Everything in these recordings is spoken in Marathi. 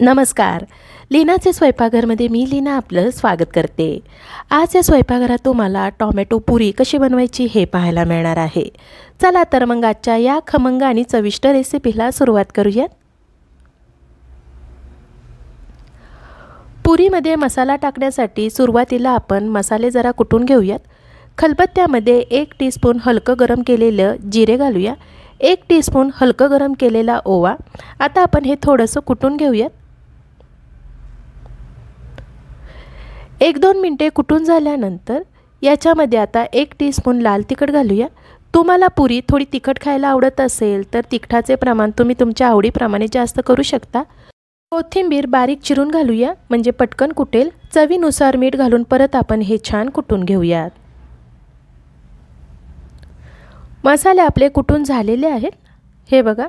नमस्कार. लीनाचे स्वयंपाकघरमध्ये मी लीना आपलं स्वागत करते. आज या स्वयंपाकघरात तुम्हाला टॉमॅटो पुरी कशी बनवायची हे पाहायला मिळणार आहे. चला तर मग आजच्या या खमंग आणि चविष्ट रेसिपीला सुरुवात करूयात. पुरीमध्ये मसाला टाकण्यासाठी सुरुवातीला आपण मसाले जरा कुटून घेऊयात. खलबत्त्यामध्ये एक टीस्पून हलकं गरम केलेलं जिरे घालूया. एक टीस्पून हलकं गरम केलेला ओवा. आता आपण हे थोडंसं कुटून घेऊयात. एक दोन मिनटे कुटून झाल्यानंतर याच्यामध्ये आता एक टीस्पून लाल तिखट घालूया. तुम्हाला पुरी थोडी तिखट खायला आवडत असेल तर तिखटाचे प्रमाण तुम्ही तुमच्या आवडीप्रमाणे जास्त करू शकता. कोथिंबीर बारीक चिरून घालूया म्हणजे पटकन कुटेल. चवीनुसार मीठ घालून परत आपण हे छान कुटून घेऊयात. मसाले आपले कुटून झालेले आहेत. हे बघा.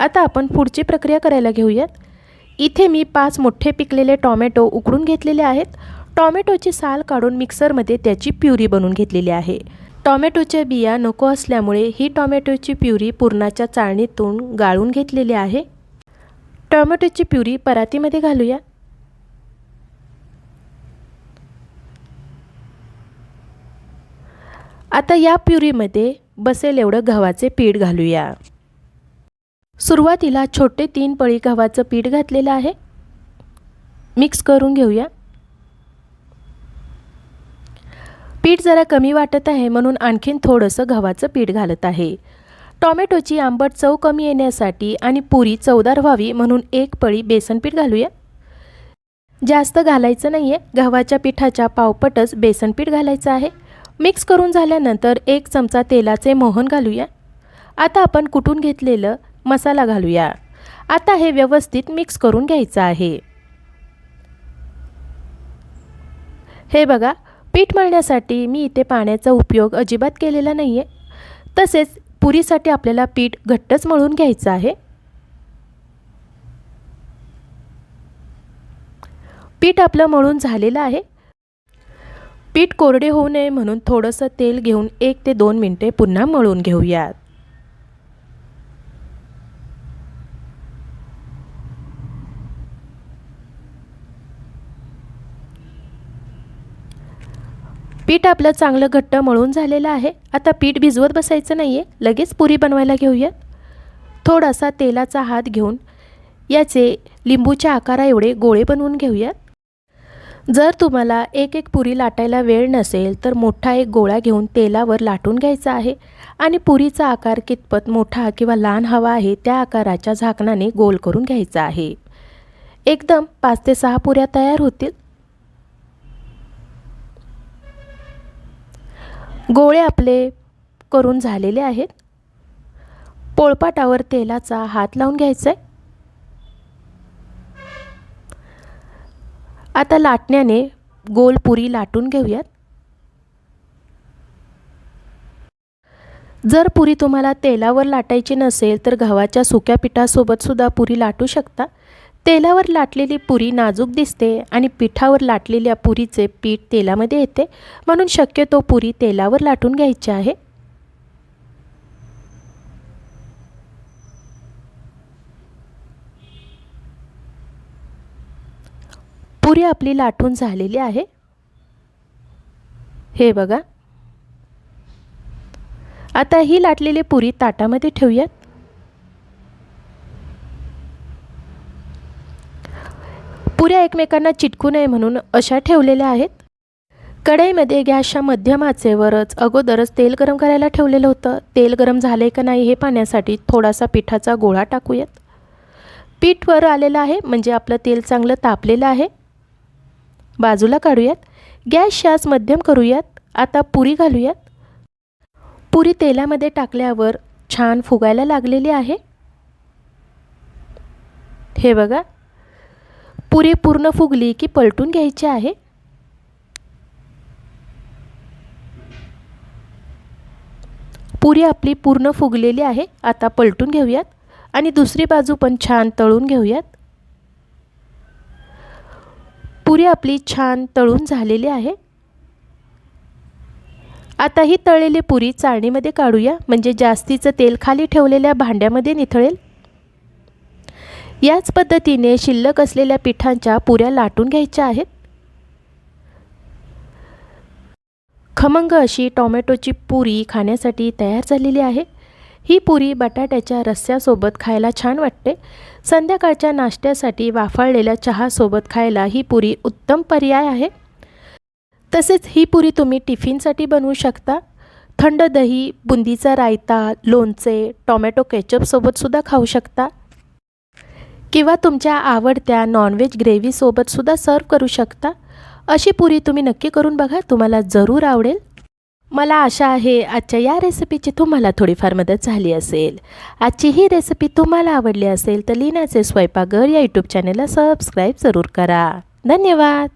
आता आपण पुढची प्रक्रिया करायला घेऊयात. इथे मी पाच मोठे पिकलेले टॉमॅटो उकडून घेतलेले आहेत. टॉमॅटोची साल काढून मिक्सरमध्ये त्याची प्युरी बनवून घेतलेली आहे. टॉमॅटोच्या बिया नको असल्यामुळे ही टॉमॅटोची प्युरी पुरणाच्या चाळणीतून गाळून घेतलेली आहे. टॉमॅटोची प्युरी परातीमध्ये घालूया. आता या प्युरीमध्ये बसेल एवढं गव्हाचे पीठ घालूया. सुरुवातीला छोटे तीन पळी गव्हाचं पीठ घातलेलं आहे. मिक्स करून घेऊया. पीठ जरा कमी वाटत आहे म्हणून आणखीन थोडंसं गव्हाचं पीठ घालत आहे. टॉमॅटोची आंबट चव कमी येण्यासाठी आणि पुरी चवदार व्हावी म्हणून एक पळी बेसन पीठ घालूया. जास्त घालायचं नाही आहे गव्हाच्या पिठाच्या पावपटच बेसन पीठ घालायचं आहे. मिक्स करून झाल्यानंतर एक चमचा तेलाचे मोहन घालूया. आता आपण कुटून घेतलेलं मसाला घालूया. आता हे व्यवस्थित मिक्स करून घ्यायचं आहे. हे बघा पीठ मळण्यासाठी मी इथे पाण्याचा उपयोग अजिबात केलेला नाही आहे तसेच पुरीसाठी आपल्याला पीठ घट्टच मळून घ्यायचं आहे. पीठ आपलं मळून झालेलं आहे. पीठ कोरडे होऊ नये म्हणून थोडंसं तेल घेऊन एक ते दोन मिनटे पुन्हा मळून घेऊयात. पीठ आपलं चांगलं घट्ट मळून झालेलं आहे. आता पीठ भिजवत बसायचं नाही आहे लगेच पुरी बनवायला घेऊयात. थोडासा तेलाचा हात घेऊन याचे लिंबूच्या आकारा एवढे गोळे बनवून घेऊयात. जर तुम्हाला एक एक पुरी लाटायला वेळ नसेल तर मोठा एक गोळा घेऊन तेलावर लाटून घ्यायचा आहे. आणि पुरीचा आकार कितपत मोठा किंवा लहान हवा आहे त्या आकाराच्या झाकणाने गोल करून घ्यायचा आहे. एकदम पाच ते सहा पुऱ्या तयार होतील. गोळे आपले करून झालेले आहेत. पोळपाटावर तेलाचा हात लावून घ्यायचा आहे आता लाटण्याने गोल पुरी लाटून घेऊयात. जर पुरी तुम्हाला तेलावर लाटायची नसेल तर गव्हाच्या सुक्या पिठासोबत सुद्धा पुरी लाटू शकता. तेलावर लाटलेली पुरी नाजूक दिसते आणि पिठावर लाटलेल्या पुरीचे पीठ तेलामध्ये येते. म्हणून शक्यतो पुरी तेलावर लाटून घ्यायची आहे. पुरी आपली लाटून झालेली आहे. हे बघा. आता ही लाटलेली पुरी ताटामध्ये ठेवूयात. पुऱ्या एकमेकांना चिटकू नये म्हणून अशा ठेवलेल्या आहेत? कढईमध्ये गॅसच्या मध्यम आचेवरच अगोदरच तेल गरम करायला ठेवलेलं होतं. तेल गरम झाले का नाही हे पाहण्यासाठी थोडासा पिठाचा गोळा टाकूयात. पीठ वर आलेलं आहे म्हणजे आपलं तेल चांगलं तापलेलं आहे. बाजूला काढूयात. गॅस शास मध्यम करूयात. आता पुरी घालूयात. पुरी तेलामध्ये टाकल्यावर छान फुगायला लागलेली आहे. हे बघा. पुरी पूर्ण फुगली की पलटून घ्यायची आहे? पुरी आपली पूर्ण फुगलेली आहे आता पलटून घेऊयात. आणि दुसरी बाजू पण छान तळून घेऊयात. पुरी आपली छान तळून झालेली आहे. आता ही तळलेली पुरी चाळणीमध्ये काढूया म्हणजे जास्तीचं तेल खाली ठेवलेल्या भांड्यामध्ये निथळेल. याच पद्धतीने शिल्लक असलेल्या पिठांच्या पुऱ्या लाटून घ्यायच्या आहेत. खमंग अशी टॉमॅटोची पुरी खाण्यासाठी तयार झालेली आहे. ही पुरी बटाट्याच्या रस्स्यासोबत खायला छान वाटते. संध्याकाळच्या नाश्त्यासाठी वाफाळलेल्या चहासोबत खायला ही पुरी उत्तम पर्याय आहे. तसेच ही पुरी तुम्ही टिफिनसाठी बनवू शकता. थंड दही बुंदीचा रायता लोणचे टॉमॅटो केचपसोबतसुद्धा खाऊ शकता. किंवा तुमच्या आवडत्या नॉनव्हेज ग्रेव्हीसोबतसुद्धा सर्व करू शकता. अशी पुरी तुम्ही नक्की करून बघा तुम्हाला जरूर आवडेल. मला आशा आहे आजच्या या रेसिपीची तुम्हाला थोडीफार मदत झाली असेल. आजची ही रेसिपी तुम्हाला आवडली असेल तर लीनाचे स्वयंपाकघर या यूट्यूब चॅनलला सबस्क्राईब जरूर करा. धन्यवाद!